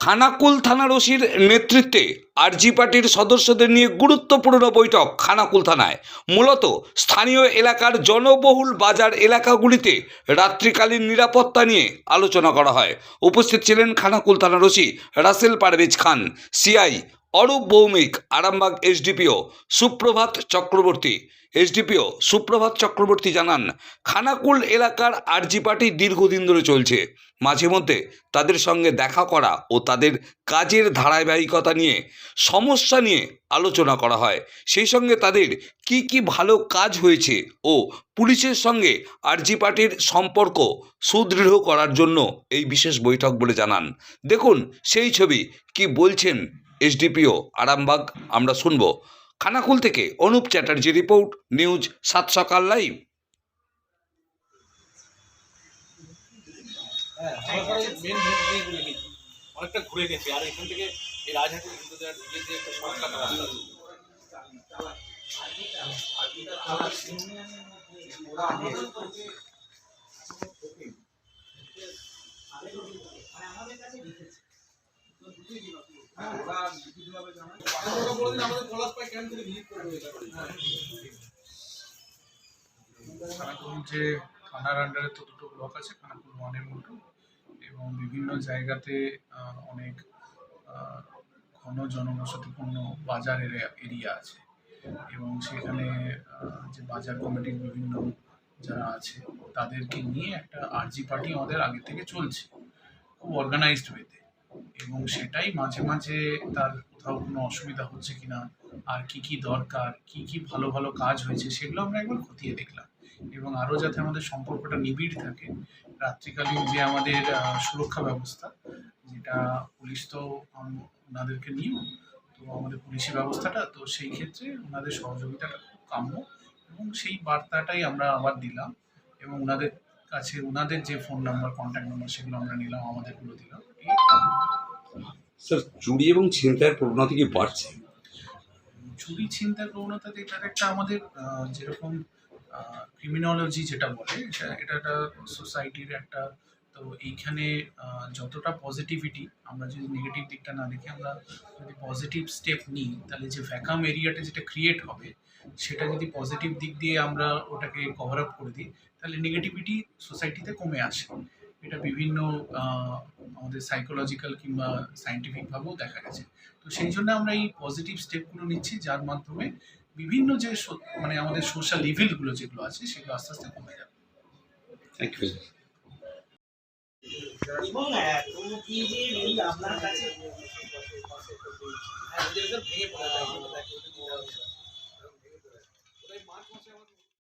খানাকুল থানার ওসির নেতৃত্বে আরজি পার্টির সদস্যদের নিয়ে গুরুত্বপূর্ণ বৈঠক খানাকুল থানায়। মূলত স্থানীয় এলাকার জনবহুল বাজার এলাকাগুলিতে রাত্রিকালীন নিরাপত্তা নিয়ে আলোচনা করা হয়। উপস্থিত ছিলেন খানাকুল থানার OC Rasel Parvez Khan, CI Arup Bhowmik, Arambagh SDPO Suprabhat Chakraborty SDPO সুপ্রভাত চক্রবর্তী জানান, খানাকুল এলাকার আরজি পার্টি দীর্ঘদিন ধরে চলছে। মাঝে মধ্যে তাদের সঙ্গে দেখা করা ও তাদের কাজের ধারাবাহিকতা নিয়ে সমস্যা নিয়ে আলোচনা করা হয়। সেই সঙ্গে তাদের কি কি ভালো কাজ হয়েছে ও পুলিশের সঙ্গে আরজি পার্টির সম্পর্ক সুদৃঢ় করার জন্য এই বিশেষ বৈঠক বলে জানান। দেখুন সেই ছবি কি বলছেন এসডিপিও আরামবাগ, আমরা শুনব। খানাকুল থেকে অনুপ চ্যাটার্জি রিপোর্ট, নিউজ সাত সকাল লাইভ। অনেকটা ঘুরে গেছি, আর এখান থেকে এই রাজহাটের একটা খানাকুল যে থানার আন্ডারে তো ব্লক আছে খানাকুল ওয়ান এবং এবং বিভিন্ন জায়গাতে অনেক ঘন জনবসতিপূর্ণ বাজার এরিয়া আছে। এবং সেখানে যে বাজার কমিটির বিভিন্ন যারা আছে, তাদেরকে নিয়ে একটা আরজি পার্টি আমাদের আগে থেকে চলছে। খুব অর্গানাইজড ওয়েতে এবং সেটাই মাঝে মাঝে তার কোথাও কোনো অসুবিধা হচ্ছে কিনা, আর কি কি দরকার, কি কি ভালো ভালো কাজ হয়েছে, সেগুলো আমরা একবার খতিয়ে দেখলাম। এবং আরও যাতে আমাদের সম্পর্কটা নিবিড় থাকে, রাত্রিকালীন যে আমাদের সুরক্ষা ব্যবস্থা, যেটা পুলিশ তো ওনাদেরকে নিয়েও তো আমাদের পুলিশি ব্যবস্থাটা, তো সেই ক্ষেত্রে ওনাদের সহযোগিতাটা খুব কাম্য এবং সেই বার্তাটাই আমরা আবার দিলাম এবং ওনাদের কাছে, ওনাদের যে ফোন নাম্বার, কন্ট্যাক্ট নাম্বার, সেগুলো আমরা নিলাম, আমাদেরগুলো দিলাম। স্যার, চুরি এবং ছিনতাইয়ের প্রবণতা কি বাড়ছে? চুরি ছিনতাই প্রবণতা এটার একটা আমাদের যেরকম ক্রিমিনোলজি যেটা বলে, এটা একটা সোসাইটির একটা, তো এইখানে যতটা পজিটিভিটি আমরা যদি নেগেটিভ দিকটা না দেখি, আমরা যদি পজিটিভ স্টেপ নিই, তাহলে যে ভ্যাকাম এরিয়াটা যেটা ক্রিয়েট হবে, সেটা যদি পজিটিভ দিক দিয়ে আমরা ওটাকে কভার আপ করে দিই, তাহলে নেগেটিভিটি সোসাইটিতে কমে আসে। এটা বিভিন্ন আমাদের সাইকোলজিক্যাল কিংবা সাইন্টিফিকভাবেও দেখা গেছে। তো সেই জন্য আমরা এই পজিটিভ স্টেপগুলো নিচ্ছি যার মাধ্যমে বিভিন্ন যে সো- মানে আমাদের সোশ্যাল ইভিলগুলো যেগুলো আছে সেগুলো আস্তে আস্তে কমে যাবে। থ্যাংক ইউ এবং এত কি যে আপনার কাছে? ভেঙে পড়ে যায়